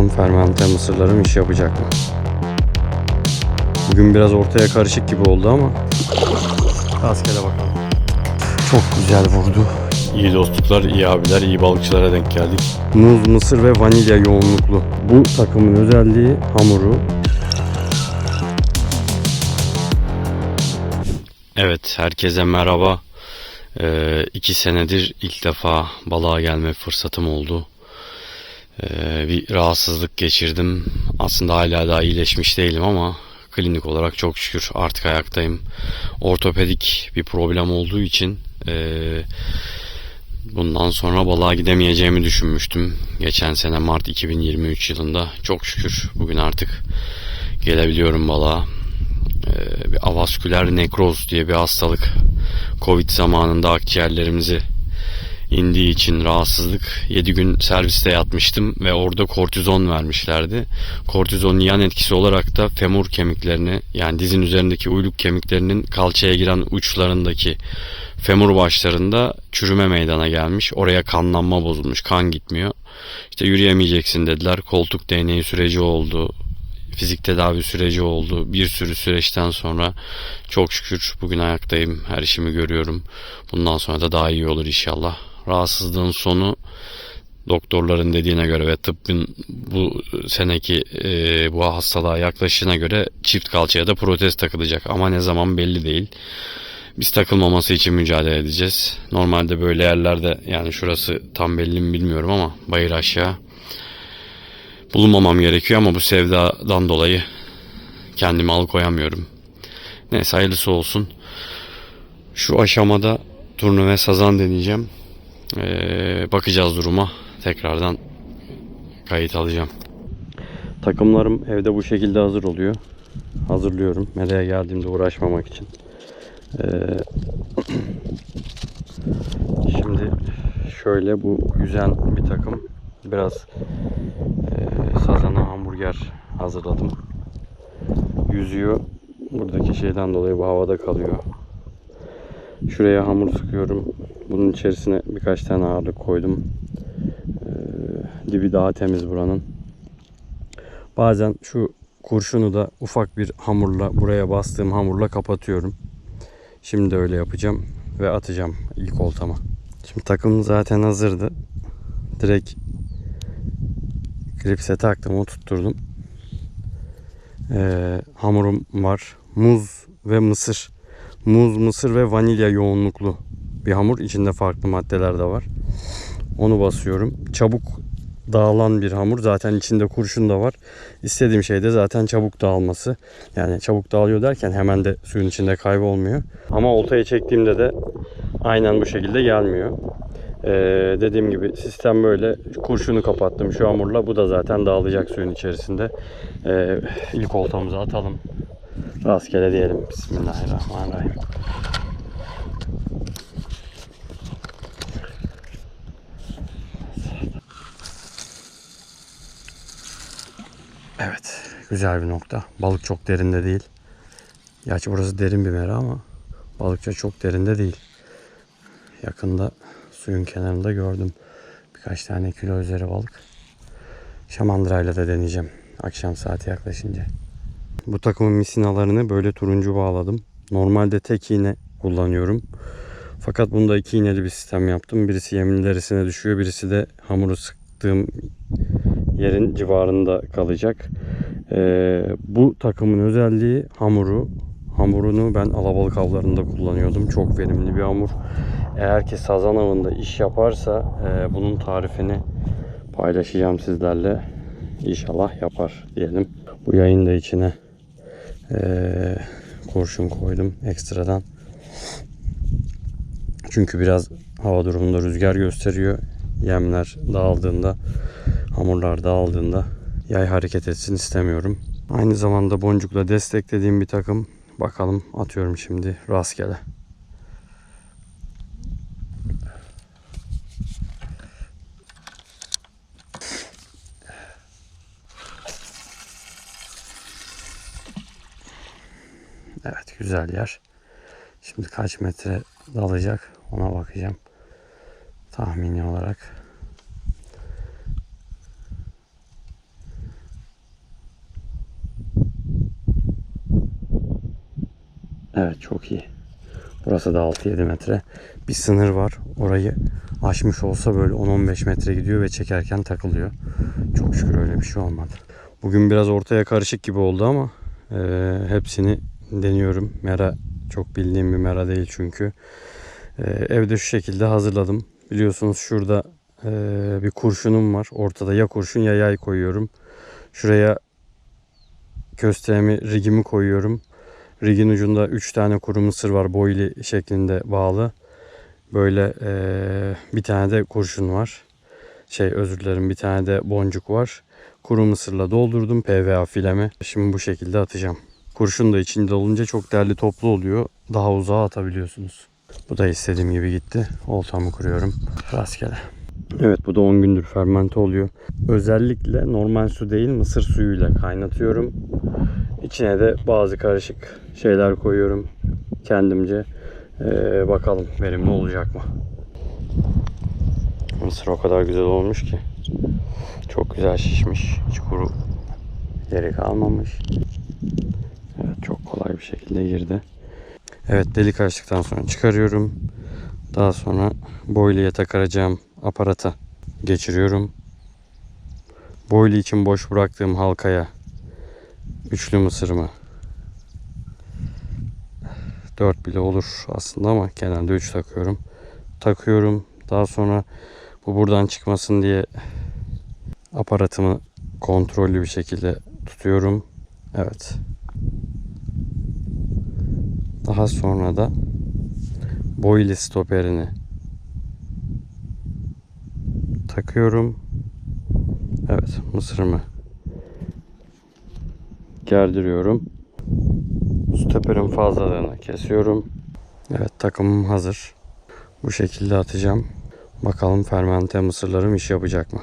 Bakalım fermente mısırlarım iş yapacak mı? Bugün biraz ortaya karışık gibi oldu ama rastgele bakalım. Çok güzel vurdu. İyi dostluklar, iyi abiler, iyi balıkçılara denk geldik. Muz, mısır ve vanilya yoğunluklu. Bu takımın özelliği hamuru. Evet, herkese merhaba. Ee, iki senedir ilk defa balığa gelme fırsatım oldu. Ee, bir rahatsızlık geçirdim. Aslında hala daha iyileşmiş değilim ama klinik olarak çok şükür artık ayaktayım. Ortopedik bir problem olduğu için ee, bundan sonra balığa gidemeyeceğimi düşünmüştüm. Geçen sene Mart 2023 yılında. Çok şükür bugün artık gelebiliyorum balığa. Ee, bir avasküler nekroz diye bir hastalık. Covid zamanında akciğerlerimizi indiği için rahatsızlık 7 gün serviste yatmıştım ve orada kortizon vermişlerdi. Kortizonun yan etkisi olarak da femur kemiklerini yani dizin üzerindeki uyluk kemiklerinin kalçaya giren uçlarındaki femur başlarında çürüme meydana gelmiş. Oraya kanlanma bozulmuş. Kan gitmiyor. İşte yürüyemeyeceksin dediler. Koltuk değneği süreci oldu fizik tedavi süreci oldu. Bir sürü süreçten sonra çok şükür bugün ayaktayım. Her işimi görüyorum. Bundan sonra da daha iyi olur inşallah. Rahatsızlığın sonu doktorların dediğine göre ve tıbbın bu seneki e, bu hastalığa yaklaşına göre çift kalçaya da protez takılacak ama ne zaman belli değil. Biz takılmaması için mücadele edeceğiz. Normalde böyle yerlerde yani şurası tam belli mi bilmiyorum ama bayır aşağı bulunmamam gerekiyor ama bu sevdadan dolayı kendimi alıkoyamıyorum. Neyse hayırlısı olsun. Şu aşamada turnu ve sazan deneyeceğim. Ee, bakacağız duruma. Tekrardan kayıt alacağım. Takımlarım evde bu şekilde hazır oluyor. Hazırlıyorum. Meleğe geldiğimde uğraşmamak için. Ee, şimdi şöyle bu yüzen bir takım. Biraz e, sazana hamburger hazırladım. Yüzüyor. Buradaki şeyden dolayı bu havada kalıyor. Şuraya hamur sıkıyorum. Bunun içerisine birkaç tane ağırlık koydum. Ee, dibi daha temiz buranın. Bazen şu kurşunu da ufak bir hamurla buraya bastığım hamurla kapatıyorum. Şimdi de öyle yapacağım ve atacağım ilk oltama. Şimdi takım zaten hazırdı. Direkt Gripse taktım, o tutturdum. Ee, hamurum var. Muz ve mısır. Muz, mısır ve vanilya yoğunluklu bir hamur. İçinde farklı maddeler de var. Onu basıyorum. Çabuk dağılan bir hamur. Zaten içinde kurşun da var. İstediğim şey de zaten çabuk dağılması. Yani çabuk dağılıyor derken hemen de suyun içinde kaybolmuyor. Ama oltaya çektiğimde de aynen bu şekilde gelmiyor. Ee, dediğim gibi sistem böyle. Kurşunu kapattım şu hamurla. Bu da zaten dağılacak suyun içerisinde. Ee, ilk oltamızı atalım. Rastgele diyelim. Bismillahirrahmanirrahim. Evet. Güzel bir nokta. Balık çok derinde değil. Gerçi burası derin bir mera ama balıkça çok derinde değil. Yakında suyun kenarında gördüm. Birkaç tane kilo üzeri balık. Şamandırayla da deneyeceğim. Akşam saati yaklaşınca. Bu takımın misinalarını böyle turuncu bağladım. Normalde tek iğne kullanıyorum. Fakat bunda iki iğneli bir sistem yaptım. Birisi yemin düşüyor. Birisi de hamuru sıktığım yerin civarında kalacak. Ee, bu takımın özelliği hamuru. Hamurunu ben alabalık avlarında kullanıyordum. Çok verimli bir hamur. Eğer ki sazan avında iş yaparsa e, bunun tarifini paylaşacağım sizlerle. İnşallah yapar diyelim. Bu yayın da içine e, kurşun koydum ekstradan. Çünkü biraz hava durumunda rüzgar gösteriyor. Yemler dağıldığında, hamurlar dağıldığında yay hareket etsin istemiyorum. Aynı zamanda boncukla desteklediğim bir takım. Bakalım atıyorum şimdi rastgele. Evet güzel yer. Şimdi kaç metre dalacak ona bakacağım. Tahmini olarak. Evet çok iyi. Burası da 6-7 metre. Bir sınır var. Orayı aşmış olsa böyle 10-15 metre gidiyor ve çekerken takılıyor. Çok şükür öyle bir şey olmadı. Bugün biraz ortaya karışık gibi oldu ama e, hepsini deniyorum. Mera çok bildiğim bir mera değil çünkü. E, evde şu şekilde hazırladım. Biliyorsunuz şurada e, bir kurşunum var. Ortada ya kurşun ya yay koyuyorum. Şuraya kösteğimi, rigimi koyuyorum. Rigin ucunda 3 tane kuru mısır var boyli şeklinde bağlı. Böyle eee, bir tane de kurşun var. Şey özür dilerim bir tane de boncuk var. Kuru mısırla doldurdum PVA filemi. Şimdi bu şekilde atacağım. Kurşun da içinde olunca çok değerli toplu oluyor. Daha uzağa atabiliyorsunuz. Bu da istediğim gibi gitti. Oltamı kuruyorum. Rastgele. Evet bu da 10 gündür fermente oluyor. Özellikle normal su değil mısır suyuyla kaynatıyorum. İçine de bazı karışık şeyler koyuyorum kendimce. Ee, bakalım verimli olacak mı? Mısır o kadar güzel olmuş ki. Çok güzel şişmiş. Hiç kuru yeri kalmamış. Evet çok kolay bir şekilde girdi. Evet delik açtıktan sonra çıkarıyorum. Daha sonra boyliye takaracağım aparata geçiriyorum. Boylu için boş bıraktığım halkaya üçlü mısırımı 4 bile olur aslında ama genelde 3 takıyorum. Takıyorum. Daha sonra bu buradan çıkmasın diye aparatımı kontrollü bir şekilde tutuyorum. Evet. Daha sonra da boyli stoperini takıyorum. Evet, mısırımı gerdiriyorum. Stoperin fazlalığını kesiyorum. Evet, takımım hazır. Bu şekilde atacağım. Bakalım fermente mısırlarım iş yapacak mı?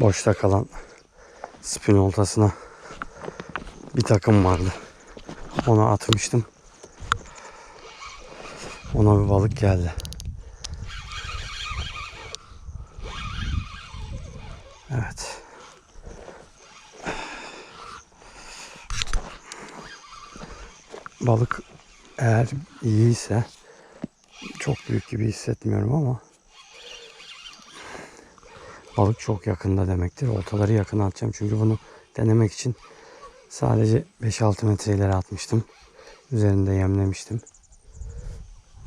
Boşta kalan spin oltasına bir takım vardı. Ona atmıştım. Ona bir balık geldi. Evet. Balık eğer iyiyse çok büyük gibi hissetmiyorum ama balık çok yakında demektir. Oltaları yakına atacağım çünkü bunu denemek için sadece 5-6 metre ileri atmıştım. Üzerinde yemlemiştim.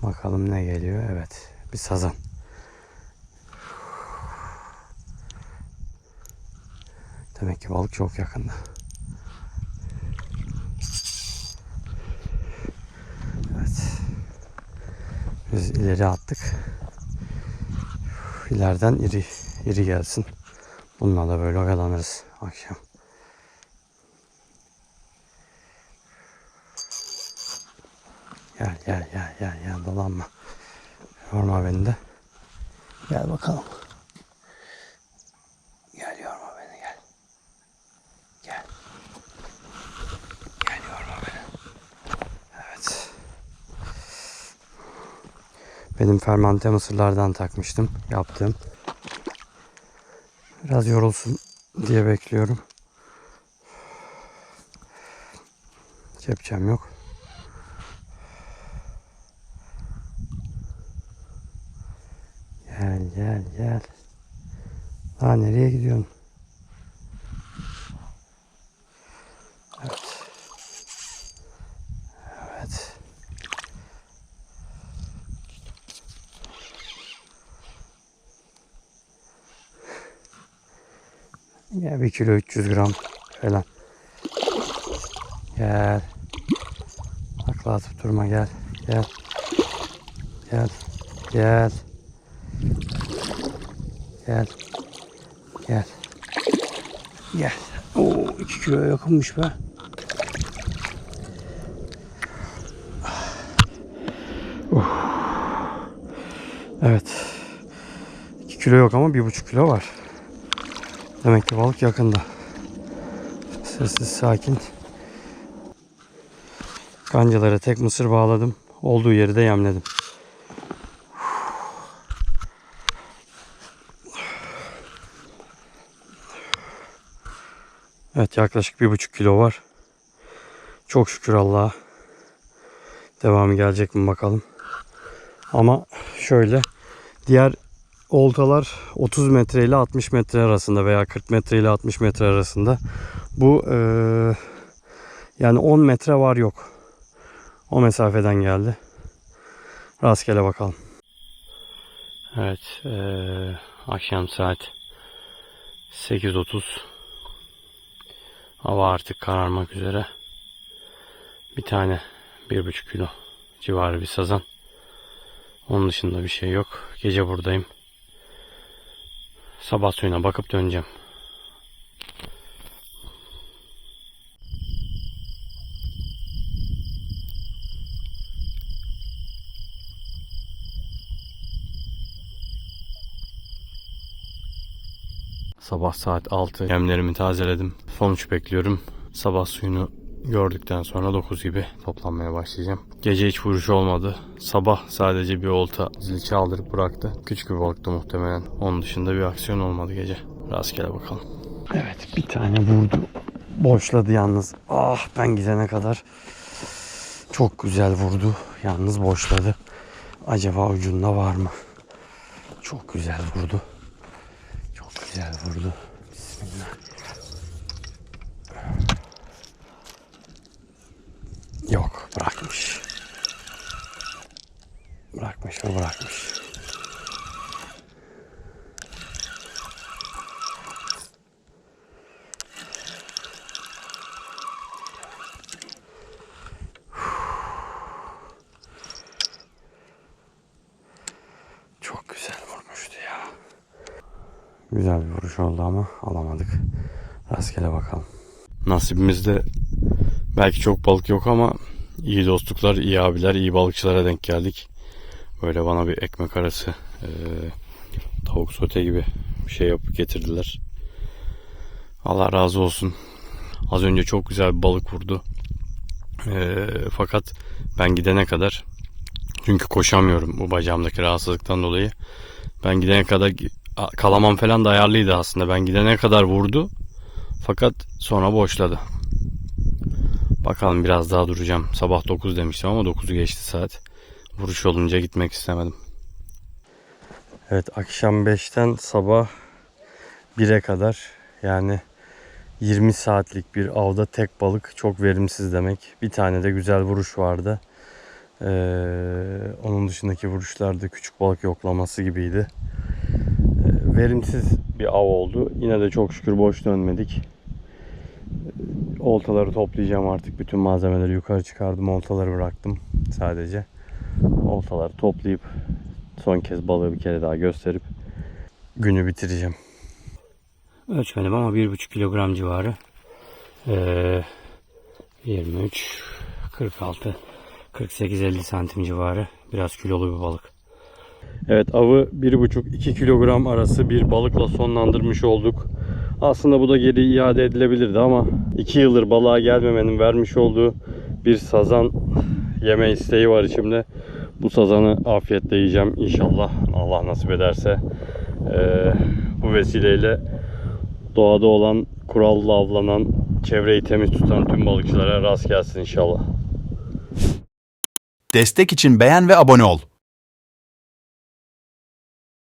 Bakalım ne geliyor. Evet bir sazan. Demek ki balık çok yakında. Evet. Biz ileri attık. İleriden iri iri gelsin. Bununla da böyle oyalanırız akşam. Gel gel gel gel gel dolanma. Yorma beni de. Gel bakalım. Gel yorma beni gel. Gel. Gel yorma beni. Evet. Benim fermante mısırlardan takmıştım. Yaptığım. Biraz yorulsun diye bekliyorum. Kepçem yok. Gel gel gel. Daha nereye gidiyorsun? 1 kilo 300 gram falan. Gel. Akla atıp durma gel. Gel. Gel. Gel. Gel. Gel. Gel. Oo 2 kilo yakınmış be. Oh. Evet. 2 kilo yok ama 1,5 kilo var. Demek ki balık yakında. Sessiz sakin. Kancalara tek mısır bağladım. Olduğu yeri de yemledim. Evet yaklaşık bir buçuk kilo var. Çok şükür Allah'a. Devamı gelecek mi bakalım. Ama şöyle diğer oltalar 30 metre ile 60 metre arasında veya 40 metre ile 60 metre arasında. Bu eee, yani 10 metre var yok. O mesafeden geldi. Rastgele bakalım. Evet, eee, akşam saat 8.30. Hava artık kararmak üzere. Bir tane bir buçuk kilo civarı bir sazan. Onun dışında bir şey yok. Gece buradayım. Sabah suyuna bakıp döneceğim. Sabah saat 6 yemlerimi tazeledim. Sonuç bekliyorum. Sabah suyunu gördükten sonra 9 gibi toplanmaya başlayacağım. Gece hiç vuruş olmadı. Sabah sadece bir olta zil çaldırıp bıraktı. Küçük bir balıktı muhtemelen. Onun dışında bir aksiyon olmadı gece. Rastgele bakalım. Evet bir tane vurdu. Boşladı yalnız. Ah ben gidene kadar çok güzel vurdu. Yalnız boşladı. Acaba ucunda var mı? Çok güzel vurdu. Çok güzel vurdu. Bismillah. Yok bırakmış. Bırakmış mı bırakmış. Çok güzel vurmuştu ya. Güzel bir vuruş oldu ama alamadık. Rastgele bakalım. Nasibimizde belki çok balık yok ama iyi dostluklar, iyi abiler, iyi balıkçılara denk geldik. Böyle bana bir ekmek arası eee, tavuk sote gibi bir şey yapıp getirdiler. Allah razı olsun. Az önce çok güzel bir balık vurdu. Eee, fakat ben gidene kadar çünkü koşamıyorum bu bacağımdaki rahatsızlıktan dolayı. Ben gidene kadar kalamam falan da ayarlıydı aslında. Ben gidene kadar vurdu. Fakat sonra boşladı. Bakalım biraz daha duracağım. Sabah 9 demiştim ama 9'u geçti saat. Vuruş olunca gitmek istemedim. Evet akşam 5'ten sabah 1'e kadar yani 20 saatlik bir avda tek balık çok verimsiz demek. Bir tane de güzel vuruş vardı. Ee, onun dışındaki vuruşlarda küçük balık yoklaması gibiydi verimsiz bir av oldu. Yine de çok şükür boş dönmedik. Oltaları toplayacağım artık. Bütün malzemeleri yukarı çıkardım. Oltaları bıraktım sadece. Oltaları toplayıp son kez balığı bir kere daha gösterip günü bitireceğim. Ölçmedim ama 1,5 kilogram civarı. Ee, 23, 46, 48-50 santim civarı. Biraz kilolu bir balık. Evet avı 1,5-2 kilogram arası bir balıkla sonlandırmış olduk. Aslında bu da geri iade edilebilirdi ama 2 yıldır balığa gelmemenin vermiş olduğu bir sazan yeme isteği var içimde. Bu sazanı afiyetle yiyeceğim inşallah Allah nasip ederse. Ee, bu vesileyle doğada olan, kurallı avlanan, çevreyi temiz tutan tüm balıkçılara rast gelsin inşallah. Destek için beğen ve abone ol.